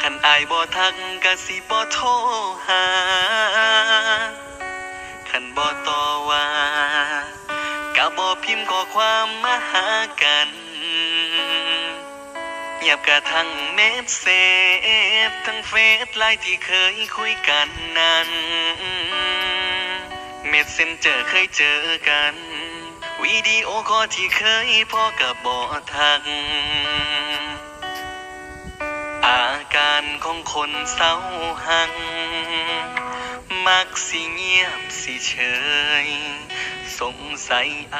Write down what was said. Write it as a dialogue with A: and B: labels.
A: ขันไอ่บ่อทักกะสิบ่โทรหาคันบ่ต่อว่ากะบ่พิมพ์ข้อความมาหากันเงียบกะทั่งเมสเซจทั้งเฟซไลน์ที่เคยคุยกันนั้นเมสเซนเจอเคยเจอกันวิดีโอคอลที่เคยพอกับบ่ทักอากานของคนเศร้าหัง มักสิเงียบสิเฉย สงสัยไอ